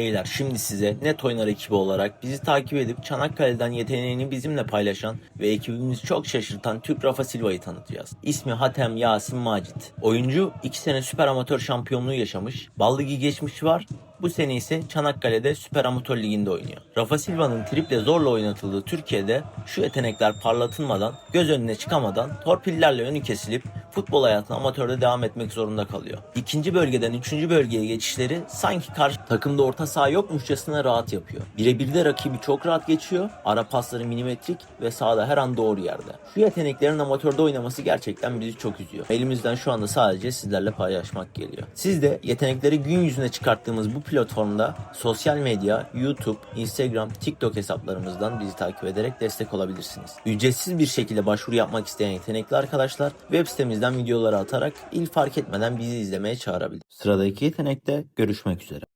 Beyler şimdi size Net Oynar ekibi olarak bizi takip edip Çanakkale'den yeteneğini bizimle paylaşan ve ekibimizi çok şaşırtan Türk Rafa Silva'yı tanıtacağız. İsmi Hatem Yasin Macit. Oyuncu 2 sene süper amatör şampiyonluğu yaşamış. Bal Ligi geçmişi var. Bu sene ise Çanakkale'de Süper Amatör Ligi'nde oynuyor. Rafa Silva'nın triple zorla oynatıldığı Türkiye'de şu yetenekler parlatılmadan, göz önüne çıkamadan torpillerle önü kesilip futbol hayatına amatörde devam etmek zorunda kalıyor. İkinci bölgeden üçüncü bölgeye geçişleri sanki karşı takımda orta saha yokmuşçasına rahat yapıyor. Birebir rakibi çok rahat geçiyor. Ara pasları milimetrik ve sahada her an doğru yerde. Şu yeteneklerin amatörde oynaması gerçekten bizi çok üzüyor. Elimizden şu anda sadece sizlerle paylaşmak geliyor. Siz de yetenekleri gün yüzüne çıkarttığımız bu platformda sosyal medya, YouTube, Instagram, TikTok hesaplarımızdan bizi takip ederek destek olabilirsiniz. Ücretsiz bir şekilde başvuru yapmak isteyen yetenekli arkadaşlar web sitemizden videoları atarak il fark etmeden bizi izlemeye çağırabilir. Sıradaki yetenekte görüşmek üzere.